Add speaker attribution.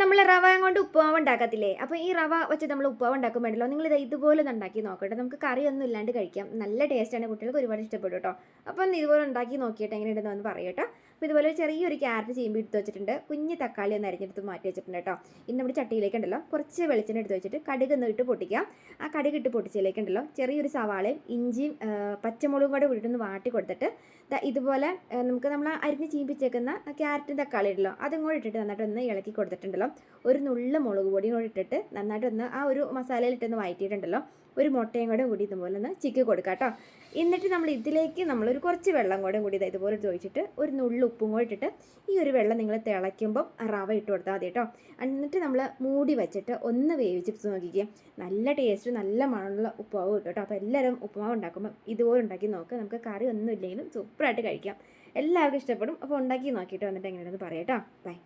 Speaker 1: നമ്മൾ റവ കൊണ്ട് ഉപ്പുമാവ് ഉണ്ടാക്കത്തില്ലേ? അപ്പോൾ ഈ റവ വെച്ച് നമ്മൾ ഉപ്പുമാവ് ഉണ്ടാക്കാൻ വേണ്ടല്ലോ നിങ്ങൾ ഇത് ഇതുപോലെ ഒന്ന് ഉണ്ടാക്കി നോക്കട്ടെ. നമുക്ക് കറിയൊന്നും ഇല്ലാണ്ട് കഴിക്കാം. നല്ല ടേസ്റ്റാണ് കുട്ടികൾക്ക് ഒരുപാട് ഇഷ്ടപ്പെടും കേട്ടോ. അപ്പോൾ ഒന്ന് ഇതുപോലെ ഉണ്ടാക്കി നോക്കിയിട്ട് എങ്ങനെയുണ്ടെന്ന് ഒന്ന് പറയും കേട്ടോ. അപ്പോൾ ഇതുപോലെ ചെറിയൊരു ക്യാരറ്റ് ചെയ്യുമ്പോൾ എടുത്ത് വെച്ചിട്ടുണ്ട്. കുഞ്ഞ് തക്കാളി ഒന്ന് അരിഞ്ഞെടുത്ത് മാറ്റി വെച്ചിട്ടുണ്ട് കേട്ടോ. ഇനി നമ്മുടെ ചട്ടിയിലേക്ക് ഉണ്ടല്ലോ. കുറച്ച് വെളിച്ചെണ്ണ എടുത്ത് വെച്ചിട്ട് കടുക് ഒന്ന് ഇട്ട് പൊട്ടിക്കാം. ആ കടുക് ഇട്ട് പൊട്ടിച്ചതിലേക്ക് ഉണ്ടല്ലോ ചെറിയൊരു സവാളയും ഇഞ്ചിയും പച്ചമുളകും കൂടെ കൂടിയിട്ട് ഒന്ന് വാട്ടി കൊടുത്തിട്ട് ഇതുപോലെ നമുക്ക് നമ്മൾ അരിഞ്ഞ് ചീമ്പിച്ചേക്കുന്ന ക്യാരറ്റും തക്കാളി ഉണ്ടല്ലോ അതും കൂടെ ഇട്ടിട്ട് നന്നായിട്ട് ഒന്ന് ഇളക്കി കൊടുത്തിട്ടുണ്ടല്ലോ. ഒരു നുള്ള മുളക് പൊടിയും കൂടി ഇട്ടിട്ട് നന്നായിട്ട് ഒന്ന് ആ ഒരു മസാലയിലിട്ടൊന്ന് വഴറ്റിയിട്ടുണ്ടല്ലോ ഒരു മുട്ടയും കൂടെ കൂടി ഇതുപോലെ ഒന്ന് ചിക്കി കൊടുക്കാം കേട്ടോ. എന്നിട്ട് നമ്മൾ ഇതിലേക്ക് നമ്മളൊരു കുറച്ച് വെള്ളം കൂടെ കൂടി ഇതാ ഇതുപോലെ ഒഴിച്ചിട്ട് ഒരു നുള്ളു ഉപ്പും കൂടെ ഇട്ടിട്ട് ഈ ഒരു വെള്ളം നിങ്ങൾ തിളയ്ക്കുമ്പം റവ ഇട്ട് കൊടുത്താൽ മതി കേട്ടോ. എന്നിട്ട് നമ്മൾ മൂടി വെച്ചിട്ട് ഒന്ന് വേവിച്ചിട്ട് നോക്കിക്കുക നല്ല ടേസ്റ്റ് നല്ല മണമുള്ള ഉപ്പുമാവ് കിട്ടും കേട്ടോ. അപ്പോൾ എല്ലാവരും ഉപ്പുമാവ് ഉണ്ടാക്കുമ്പോൾ ഇതുപോലെ ഉണ്ടാക്കി നോക്കുക നമുക്ക് കറി ഒന്നും ഇല്ലെങ്കിലും സൂപ്പറായിട്ട് കഴിക്കാം. എല്ലാവർക്കും ഇഷ്ടപ്പെടും. അപ്പോൾ ഉണ്ടാക്കി നോക്കിയിട്ട് വന്നിട്ട് എങ്ങനെയാണെന്ന് പറയാം കേട്ടോ. ബൈ